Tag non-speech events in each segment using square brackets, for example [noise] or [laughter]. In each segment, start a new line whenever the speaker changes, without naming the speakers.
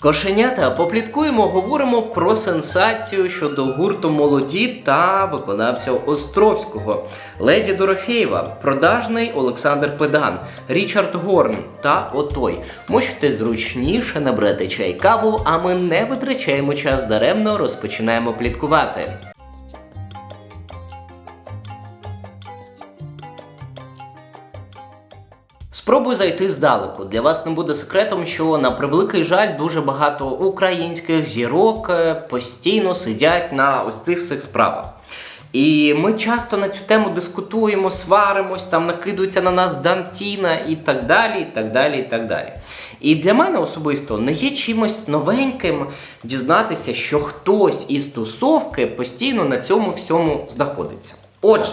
Кошенята, попліткуємо, говоримо про сенсацію щодо гурту молоді та виконавця Островського, Леді Дорофєєва, продажний Олександр Педан, Річард Горн та Отой. Можете зручніше набрати чай каву, а ми не витрачаємо час даремно, розпочинаємо пліткувати. Спробую зайти здалеку. Для вас не буде секретом, що на превеликий жаль дуже багато українських зірок е, постійно сидять на ось цих всіх справах. І ми часто на цю тему дискутуємо, сваримось, там накидується на нас Дантіна і так далі, і так далі, і так далі. І для мене особисто не є чимось новеньким дізнатися, що хтось із тусовки постійно на цьому всьому знаходиться. Отже,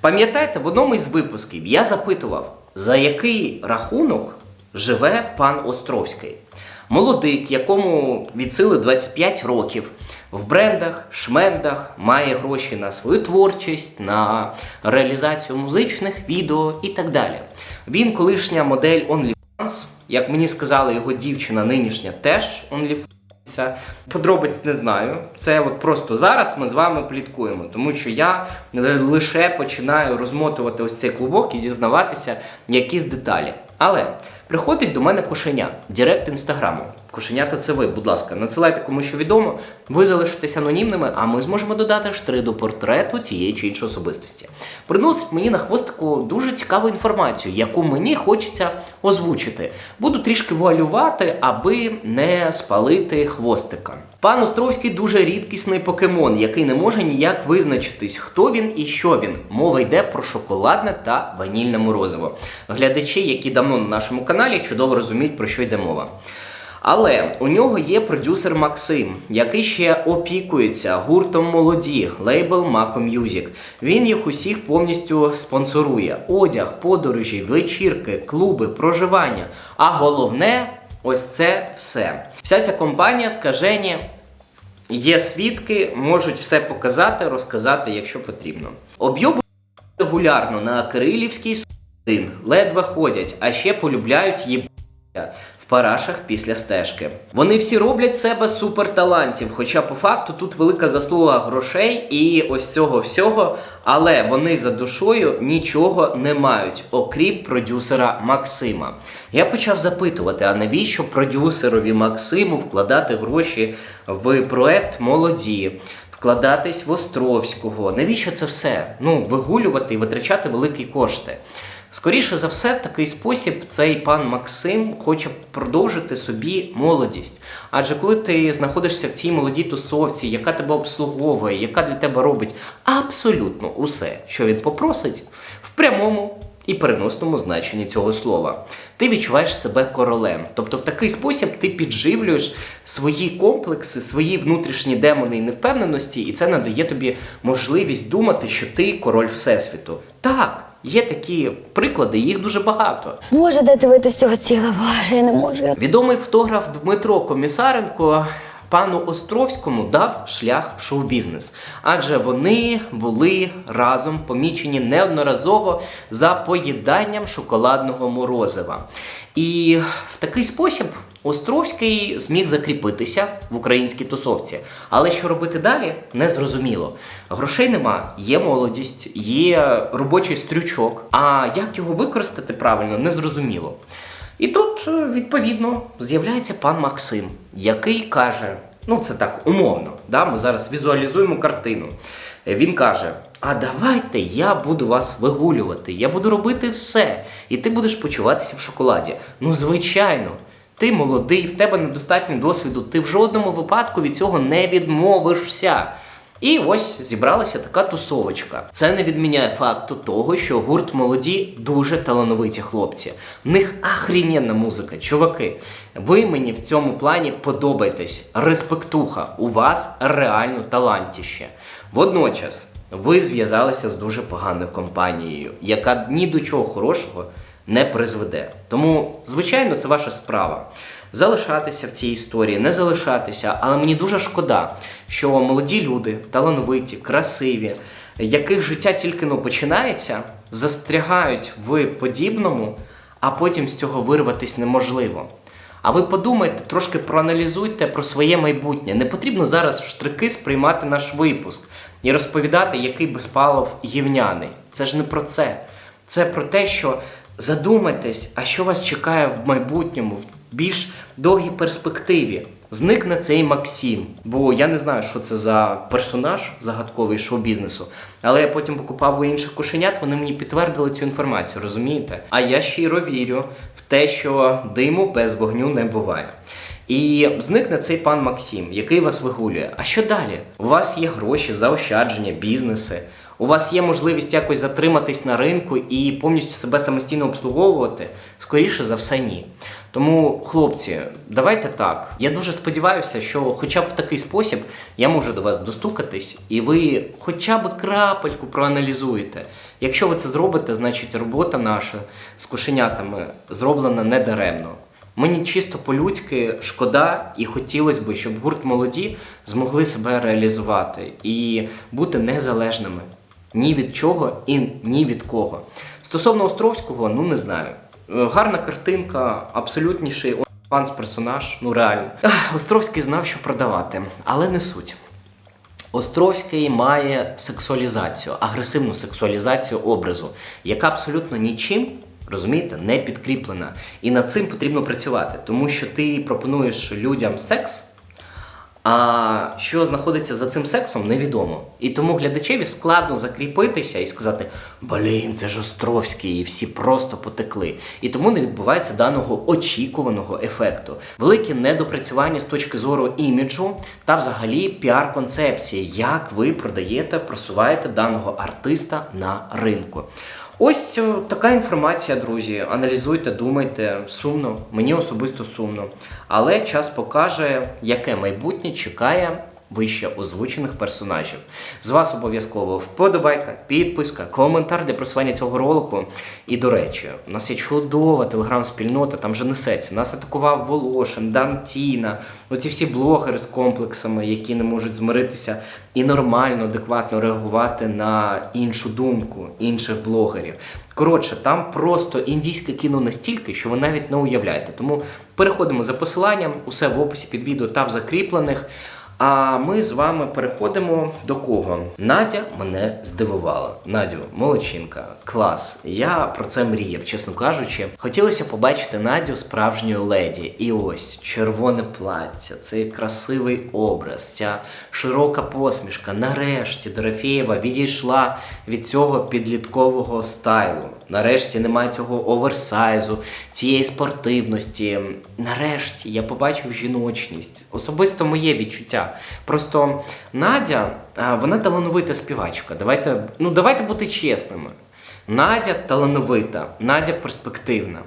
Пам'ятаєте, в одному із випусків я запитував, за який рахунок живе пан Островський. Молодик, якому від сили 25 років, в брендах, шмендах, має гроші на свою творчість, на реалізацію музичних відео і так далі. Він колишня модель OnlyFans, як мені сказала його дівчина нинішня теж OnlyFans. Подробиць не знаю. Це от просто зараз ми з вами пліткуємо, тому що я лише починаю розмотувати ось цей клубок і дізнаватися якісь деталі. Але приходить до мене кошеня, директ інстаграму. Кошенята це ви, будь ласка, надсилайте кому що відомо. Ви залишитесь анонімними, а ми зможемо додати штри до портрету цієї чи іншої особистості. Приносить мені на хвостику дуже цікаву інформацію, яку мені хочеться озвучити. Буду трішки вуалювати, аби не спалити хвостика. Пан Островський дуже рідкісний покемон, який не може ніяк визначитись, хто він і що він. Мова йде про шоколадне та ванільне морозиво. Глядачі, які давно на нашому каналі, чудово розуміють, про що йде мова. Але у нього є продюсер Максим, який ще опікується гуртом молоді, лейбл Мако Music. Він їх усіх повністю спонсорує: одяг, подорожі, вечірки, клуби, проживання. А головне ось це все. Вся ця компанія скажені. Є свідки, можуть все показати, розказати, якщо потрібно. Об'єбу регулярно на Кирилівський судин, ледве ходять, а ще полюбляють їбатися парашах після стежки. Вони всі роблять себе суперталантів, хоча по факту тут велика заслуга грошей і ось цього всього, але вони за душою нічого не мають, окрім продюсера Максима. Я почав запитувати, а навіщо продюсерові Максиму вкладати гроші в проект молоді? Вкладатись в Островського. Навіщо це все? Ну, вигулювати і витрачати великі кошти. Скоріше за все, в такий спосіб цей пан Максим хоче продовжити собі молодість. Адже коли ти знаходишся в цій молодій тусовці, яка тебе обслуговує, яка для тебе робить абсолютно усе, що він попросить, в прямому і переносному значенні цього слова. Ти відчуваєш себе королем. Тобто, в такий спосіб ти підживлюєш свої комплекси, свої внутрішні демони і невпевненості, і це надає тобі можливість думати, що ти король Всесвіту. Так. Є такі приклади, їх дуже багато.
Боже, де дивитися цього тіла, боже, я не можу.
Відомий фотограф Дмитро Комісаренко пану Островському дав шлях в шоу-бізнес, адже вони були разом помічені неодноразово за поїданням шоколадного морозива. І в такий спосіб Островський зміг закріпитися в українській тусовці. Але що робити далі, не зрозуміло. Грошей нема, є молодість, є робочий стрючок. А як його використати правильно, не зрозуміло. І тут, е, відповідно, з'являється пан Максим, який каже: ну це так умовно, да? ми зараз візуалізуємо картину. Е, Він каже: А давайте я буду вас вигулювати, я буду робити все, і ти будеш почуватися в шоколаді. Ну, звичайно. Ти молодий, в тебе недостатньо досвіду, ти в жодному випадку від цього не відмовишся. І ось зібралася така тусовочка. Це не відміняє факту того, що гурт молоді дуже талановиті хлопці. В них ахрінєнна музика, чуваки. Ви мені в цьому плані подобаєтесь. Респектуха, у вас реально талантіще. Водночас ви зв'язалися з дуже поганою компанією, яка ні до чого хорошого не призведе. Тому, звичайно, це ваша справа. Залишатися в цій історії, не залишатися, але мені дуже шкода, що молоді люди, талановиті, красиві, яких життя тільки но починається, застрягають в подібному, а потім з цього вирватися неможливо. А ви подумайте, трошки проаналізуйте про своє майбутнє. Не потрібно зараз в штрики сприймати наш випуск і розповідати, який безпалов гівняний. Це ж не про це. Це про те, що задумайтесь, а що вас чекає в майбутньому, більш довгій перспективі. Зникне цей Максим, бо я не знаю, що це за персонаж загадковий шоу-бізнесу. Але я потім покупав у інших кошенят, вони мені підтвердили цю інформацію, розумієте? А я щиро вірю в те, що диму без вогню не буває. І зникне цей пан Максим, який вас вигулює. А що далі? У вас є гроші, заощадження, бізнеси. У вас є можливість якось затриматись на ринку і повністю себе самостійно обслуговувати? Скоріше за все, ні. Тому, хлопці, давайте так. Я дуже сподіваюся, що хоча б в такий спосіб я можу до вас достукатись, і ви хоча б крапельку проаналізуєте. Якщо ви це зробите, значить робота наша з кошенятами зроблена недаремно. Мені чисто по-людськи шкода, і хотілося б, щоб гурт молоді змогли себе реалізувати і бути незалежними ні від чого і ні від кого. Стосовно Островського, ну не знаю. Е, Гарна картинка, абсолютніший панс персонаж, ну реально. Островський знав, що продавати, але не суть. Островський має сексуалізацію, агресивну сексуалізацію образу, яка абсолютно нічим, розумієте, не підкріплена. І над цим потрібно працювати, тому що ти пропонуєш людям секс, а що знаходиться за цим сексом, невідомо. І тому глядачеві складно закріпитися і сказати: Блін, це ж Островський, і всі просто потекли. І тому не відбувається даного очікуваного ефекту. Велике недопрацювання з точки зору іміджу та взагалі піар-концепції, як ви продаєте, просуваєте даного артиста на ринку. Ось така інформація, друзі. Аналізуйте, думайте. Сумно, мені особисто сумно. Але час покаже, яке майбутнє чекає вище озвучених персонажів. З вас обов'язково вподобайка, підписка, коментар для просування цього ролику. І до речі, у нас є чудова телеграм-спільнота, там вже несеться. Нас атакував Волошин, Дантіна, оці всі блогери з комплексами, які не можуть змиритися і нормально, адекватно реагувати на іншу думку інших блогерів. Коротше, там просто індійське кіно настільки, що ви навіть не уявляєте. Тому переходимо за посиланням, усе в описі під відео та в закріплених. А ми з вами переходимо до кого? Надя мене здивувала. Надю, молодчинка, клас. Я про це мріяв, чесно кажучи. Хотілося побачити Надю справжньою леді. І ось червоне плаття, цей красивий образ, ця широка посмішка. Нарешті Дорофєєва відійшла від цього підліткового стайлу. Нарешті немає цього оверсайзу, цієї спортивності. Нарешті я побачив жіночність. Особисто моє відчуття. Просто Надя, вона талановита співачка. Давайте, ну давайте бути чесними. Надя талановита, Надя перспективна.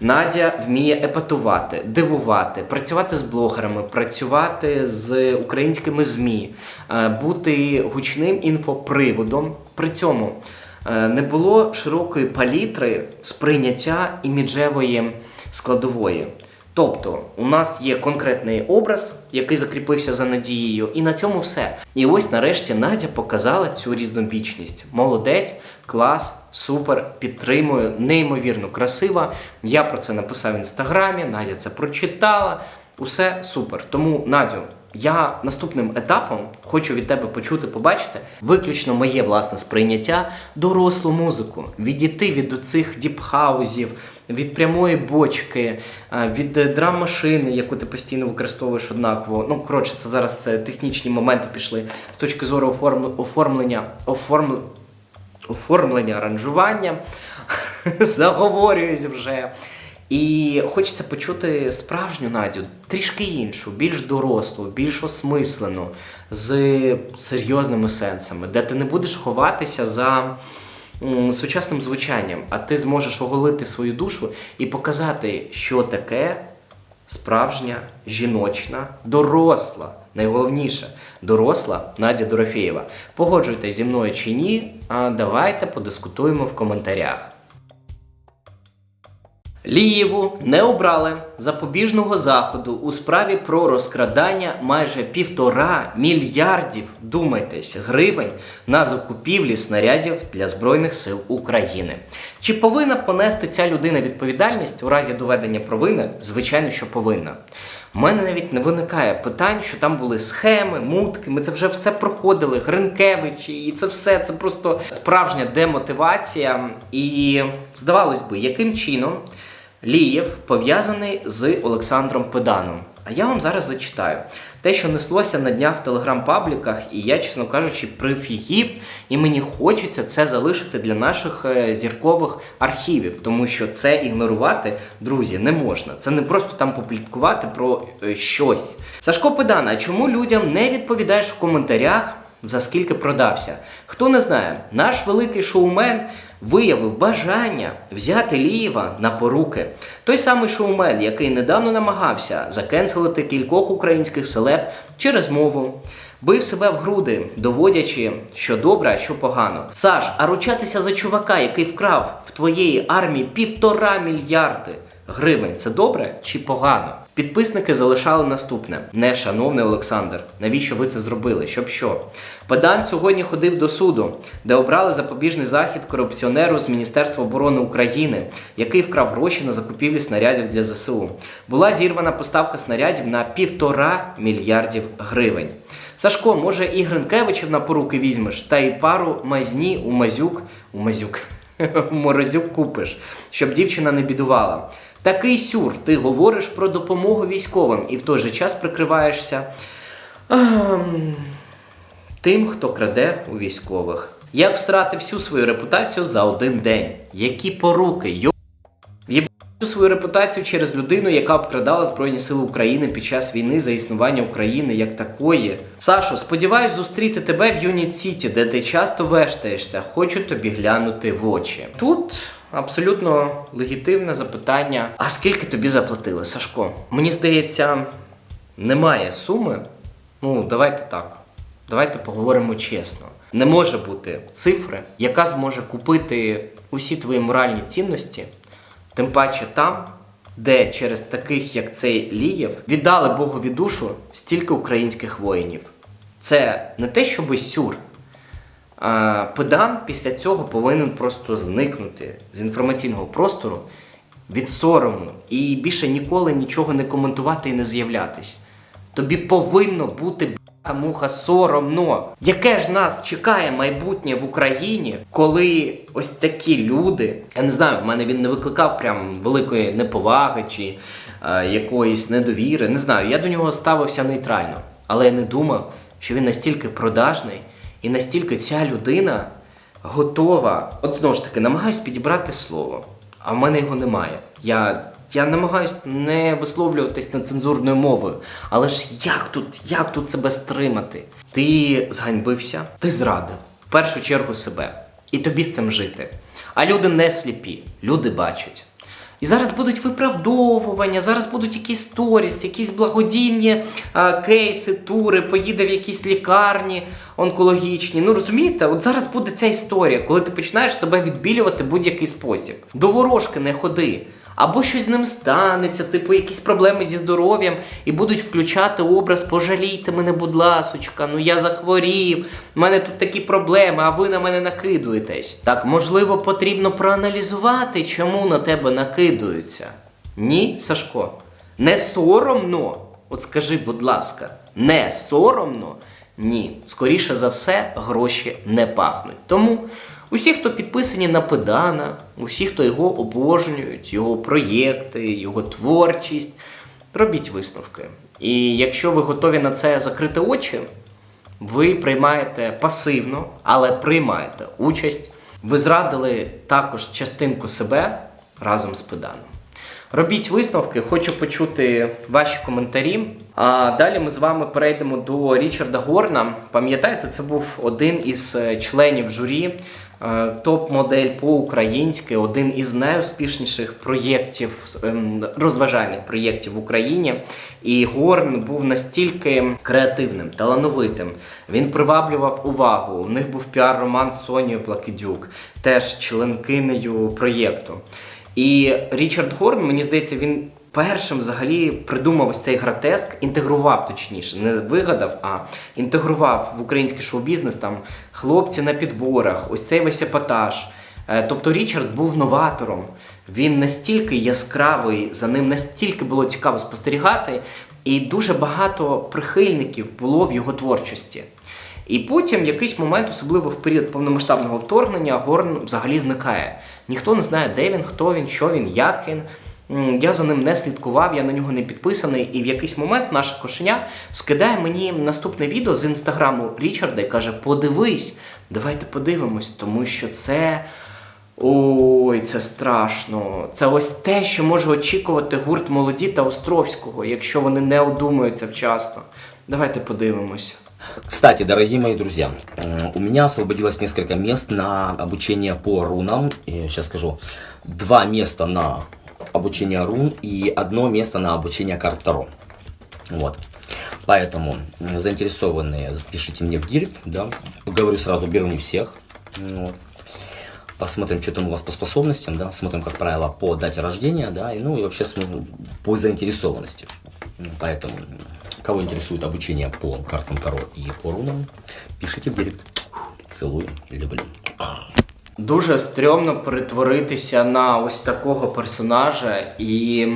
Надя вміє епатувати, дивувати, працювати з блогерами, працювати з українськими ЗМІ, е, бути гучним інфоприводом. При цьому е, не було широкої палітри сприйняття іміджевої складової. Тобто, у нас є конкретний образ, який закріпився за надією, і на цьому все. І ось нарешті Надя показала цю різнобічність. Молодець, клас, супер, підтримую, неймовірно красива. Я про це написав в інстаграмі, Надя це прочитала. Усе супер. Тому, Надю, я наступним етапом хочу від тебе почути, побачити виключно моє власне сприйняття дорослу музику, відійти від оцих діпхаузів, від прямої бочки, е, від драм-машини, яку ти постійно використовуєш однаково. Ну, коротше, це зараз е, технічні моменти пішли з точки зору оформ- оформлення, оформ... оформлення аранжування. [laughs] Заговорююсь вже. І хочеться почути справжню Надю, трішки іншу, більш дорослу, більш осмислену, з серйозними сенсами, де ти не будеш ховатися за сучасним звучанням, а ти зможеш оголити свою душу і показати, що таке справжня, жіночна, доросла. Найголовніше доросла Надя Дорофєєва. Погоджуйтесь зі мною чи ні, а давайте подискутуємо в коментарях. Лієву не обрали запобіжного заходу у справі про розкрадання майже півтора мільярдів, думайтесь, гривень на закупівлі снарядів для Збройних сил України. Чи повинна понести ця людина відповідальність у разі доведення провини? Звичайно, що повинна. У мене навіть не виникає питань, що там були схеми, мутки. Ми це вже все проходили. Гринкевич, і це все це просто справжня демотивація. І здавалось би, яким чином Лієв пов'язаний з Олександром Педаном. А я вам зараз зачитаю те, що неслося на днях в телеграм-пабліках, і я, чесно кажучи, прифігів, і мені хочеться це залишити для наших е, зіркових архівів, тому що це ігнорувати, друзі, не можна. Це не просто там попліткувати про е, щось. Сашко Педан, а чому людям не відповідаєш в коментарях? За скільки продався? Хто не знає, наш великий шоумен виявив бажання взяти Лієва на поруки. Той самий шоумен, який недавно намагався закенселити кількох українських селеб через мову, бив себе в груди, доводячи, що добре, а що погано. Саш, а ручатися за чувака, який вкрав в твоєї армії півтора мільярди гривень, це добре чи погано? Підписники залишали наступне: не шановний Олександр, навіщо ви це зробили? Щоб що? Педан сьогодні ходив до суду, де обрали запобіжний захід корупціонеру з Міністерства оборони України, який вкрав гроші на закупівлі снарядів для ЗСУ. Була зірвана поставка снарядів на півтора мільярдів гривень. Сашко, може, і Гринкевичів на поруки візьмеш, та й пару мазні у мазюк у мазюк. [laughs] морозюк купиш, щоб дівчина не бідувала. Такий сюр, ти говориш про допомогу військовим і в той же час прикриваєшся ем, тим, хто краде у військових. Як всрати всю свою репутацію за один день? Які поруки? Йо... В'єб свою репутацію через людину, яка обкрадала Збройні Сили України під час війни за існування України як такої. Сашо, сподіваюсь зустріти тебе в Юніт Сіті, де ти часто вештаєшся. Хочу тобі глянути в очі. Тут абсолютно легітимне запитання: а скільки тобі заплатили, Сашко? Мені здається, немає суми. Ну, давайте так. Давайте поговоримо чесно. Не може бути цифри, яка зможе купити усі твої моральні цінності, тим паче там, де через таких, як цей Лієв, віддали Богові душу стільки українських воїнів. Це не те, щоби сюр. Педан після цього повинен просто зникнути з інформаційного простору від сорому і більше ніколи нічого не коментувати і не з'являтись. Тобі повинно бути муха соромно. Яке ж нас чекає майбутнє в Україні, коли ось такі люди, я не знаю, в мене він не викликав прям великої неповаги чи е, якоїсь недовіри. Не знаю, я до нього ставився нейтрально, але я не думав, що він настільки продажний і настільки ця людина готова. От знову ж таки, намагаюсь підібрати слово, а в мене його немає. Я я намагаюсь не висловлюватись нецензурною мовою. Але ж як тут, як тут себе стримати? Ти зганьбився, ти зрадив в першу чергу себе. І тобі з цим жити. А люди не сліпі, люди бачать. І зараз будуть виправдовування, зараз будуть якісь сторіс, якісь благодійні а, кейси, тури, поїде в якісь лікарні онкологічні. Ну розумієте, от зараз буде ця історія, коли ти починаєш себе відбілювати будь-який спосіб. До ворожки не ходи. Або щось з ним станеться, типу якісь проблеми зі здоров'ям, і будуть включати образ Пожалійте мене, будь ласочка, ну я захворів, в мене тут такі проблеми, а ви на мене накидуєтесь. Так, можливо, потрібно проаналізувати, чому на тебе накидуються. Ні, Сашко, не соромно. От скажи, будь ласка, не соромно? Ні. Скоріше за все, гроші не пахнуть. Тому. Усі, хто підписані на Педана, усі, хто його обожнюють, його проєкти, його творчість, робіть висновки. І якщо ви готові на це закрити очі, ви приймаєте пасивно, але приймаєте участь. Ви зрадили також частинку себе разом з Педаном. Робіть висновки, хочу почути ваші коментарі. А далі ми з вами перейдемо до Річарда Горна. Пам'ятаєте, це був один із е, членів журі топ-модель по-українськи один із найуспішніших проєктів, ем, розважальних проєктів в Україні. І Горн був настільки креативним, талановитим. Він приваблював увагу. У них був піар-роман з Сонією Плакидюк, теж членкинею проєкту. І Річард Горн, мені здається, він першим взагалі придумав ось цей гратеск, інтегрував точніше, не вигадав, а інтегрував в український шоу-бізнес там хлопці на підборах, ось цей весь епатаж. Е, Тобто Річард був новатором. Він настільки яскравий, за ним настільки було цікаво спостерігати, і дуже багато прихильників було в його творчості. І потім, якийсь момент, особливо в період повномасштабного вторгнення, Горн взагалі зникає. Ніхто не знає, де він, хто він, що він, як він. Я за ним не слідкував, я на нього не підписаний. І в якийсь момент наше кошеня скидає мені наступне відео з інстаграму Річарда і каже: Подивись, давайте подивимось, тому що це. Ой, це страшно. Це ось те, що може очікувати гурт молоді та Островського, якщо вони не одумаються вчасно. Давайте подивимось.
Кстати, дорогие мои друзья, у меня освободилось несколько мест на обучение по рунам. Сейчас скажу. Два места на обучение рун и одно место на обучение карт Таро. Вот. Поэтому заинтересованные пишите мне в директ, да. Говорю сразу, беру не всех. Вот. Посмотрим, что там у вас по способностям, да. Смотрим, как правило, по дате рождения, да. И, ну и вообще по заинтересованности. Ну, Поэтому, кого интересует обучение по картам Таро и по рунам, пишите в директ. Целую, люблю.
Дуже стрьомно перетворитися на ось такого персонажа, і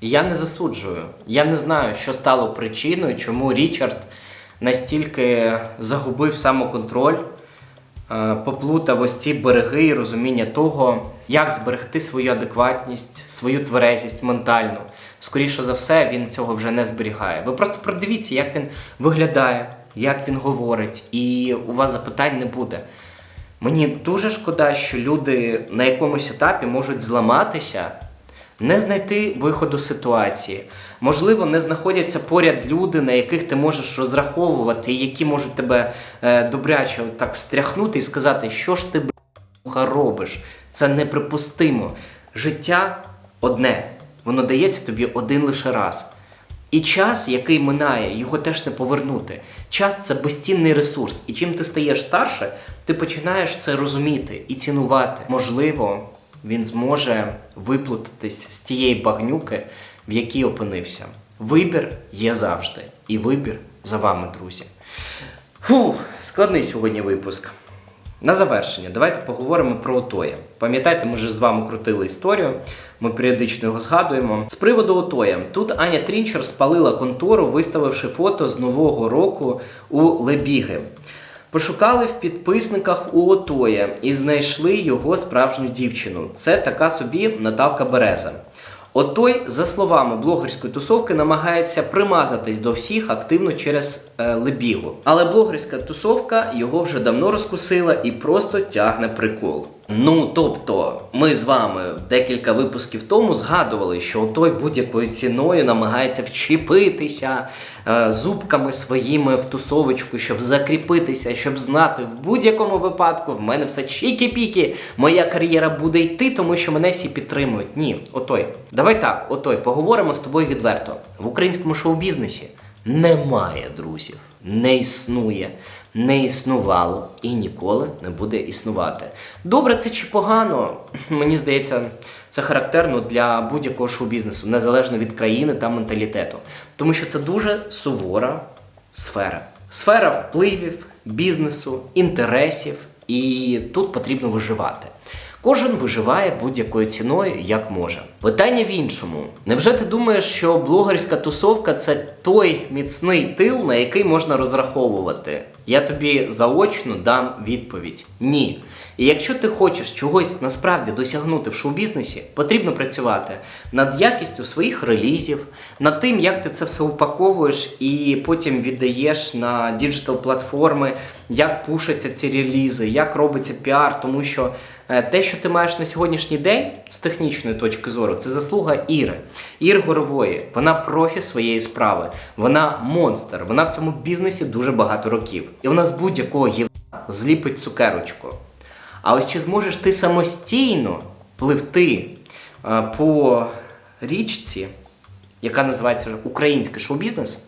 я не засуджую. Я не знаю, що стало причиною, чому Річард настільки загубив самоконтроль, е, поплутав ось ці береги і розуміння того, як зберегти свою адекватність, свою тверезість ментальну. Скоріше за все, він цього вже не зберігає. Ви просто продивіться, як він виглядає, як він говорить, і у вас запитань не буде. Мені дуже шкода, що люди на якомусь етапі можуть зламатися, не знайти виходу з ситуації. Можливо, не знаходяться поряд люди, на яких ти можеш розраховувати, і які можуть тебе е, добряче так встряхнути і сказати, що ж ти бляха, робиш. Це неприпустимо. Життя одне, воно дається тобі один лише раз. І час, який минає, його теж не повернути. Час це безцінний ресурс. І чим ти стаєш старше, ти починаєш це розуміти і цінувати. Можливо, він зможе виплутатись з тієї багнюки, в якій опинився. Вибір є завжди. І вибір за вами, друзі. Фух, складний сьогодні випуск. На завершення, давайте поговоримо про Отоя. Пам'ятаєте, ми вже з вами крутили історію, ми періодично його згадуємо. З приводу Отоя, тут Аня Трінчер спалила контору, виставивши фото з нового року у Лебіги. Пошукали в підписниках у Отоя і знайшли його справжню дівчину. Це така собі Наталка Береза. Отой, за словами блогерської тусовки, намагається примазатись до всіх активно через е, Лебігу. Але блогерська тусовка його вже давно розкусила і просто тягне прикол. Ну тобто, ми з вами декілька випусків тому згадували, що той будь-якою ціною намагається вчепитися е, зубками своїми в тусовочку, щоб закріпитися, щоб знати в будь-якому випадку в мене все чікі-пікі, моя кар'єра буде йти, тому що мене всі підтримують. Ні, отой. Давай так, отой, поговоримо з тобою відверто. В українському шоу-бізнесі немає друзів, не існує, не існувало і ніколи не буде існувати. Добре, це чи погано? Мені здається, це характерно для будь-якого шоу-бізнесу, незалежно від країни та менталітету. Тому що це дуже сувора сфера. Сфера впливів, бізнесу, інтересів, і тут потрібно виживати. Кожен виживає будь-якою ціною, як може. Питання в іншому: невже ти думаєш, що блогерська тусовка це той міцний тил, на який можна розраховувати? Я тобі заочно дам відповідь: ні. І якщо ти хочеш чогось насправді досягнути в шоу-бізнесі, потрібно працювати над якістю своїх релізів, над тим, як ти це все упаковуєш і потім віддаєш на діджитал платформи, як пушаться ці релізи, як робиться піар, тому що те, що ти маєш на сьогоднішній день з технічної точки зору, це заслуга Іри. Ір Горової. Вона профі своєї справи, вона монстр, вона в цьому бізнесі дуже багато років. І вона з будь-якого гівна зліпить цукерочку. А ось чи зможеш ти самостійно пливти е, по річці, яка називається український шоу-бізнес,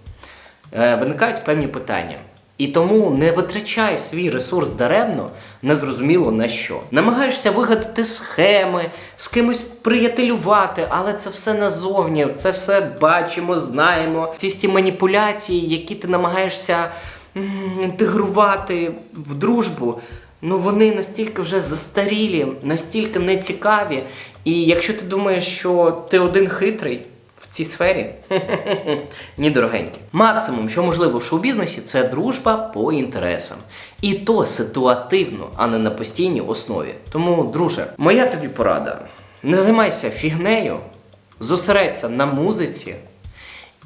е, виникають певні питання. І тому не витрачай свій ресурс даремно, незрозуміло на що. Намагаєшся вигадати схеми, з кимось приятелювати, але це все назовні, це все бачимо, знаємо. Ці всі маніпуляції, які ти намагаєшся інтегрувати в дружбу. Ну вони настільки вже застарілі, настільки нецікаві. І якщо ти думаєш, що ти один хитрий цій сфері, ні, дорогенький. Максимум, що можливо в шоу-бізнесі, це дружба по інтересам. І то ситуативно, а не на постійній основі. Тому, друже, моя тобі порада: не займайся фігнею, зосередься на музиці.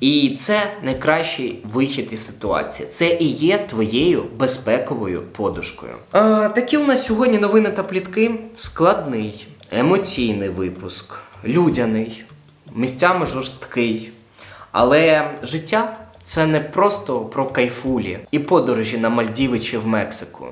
І це найкращий вихід із ситуації. Це і є твоєю безпековою подушкою. А, такі у нас сьогодні новини та плітки. Складний, емоційний випуск, людяний, місцями жорсткий. Але життя це не просто про кайфулі і подорожі на Мальдіви чи в Мексику.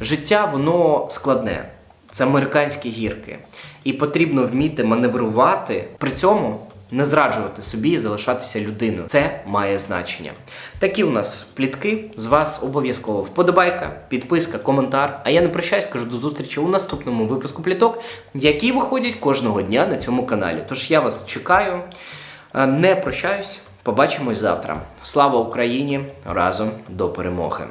Життя воно складне. Це американські гірки. І потрібно вміти маневрувати, при цьому не зраджувати собі і залишатися людиною. Це має значення. Такі у нас плітки. З вас обов'язково вподобайка, підписка, коментар. А я не прощаюсь, кажу до зустрічі у наступному випуску пліток, які виходять кожного дня на цьому каналі. Тож я вас чекаю. Е, Не прощаюсь. Побачимось завтра. Слава Україні! Разом до перемоги!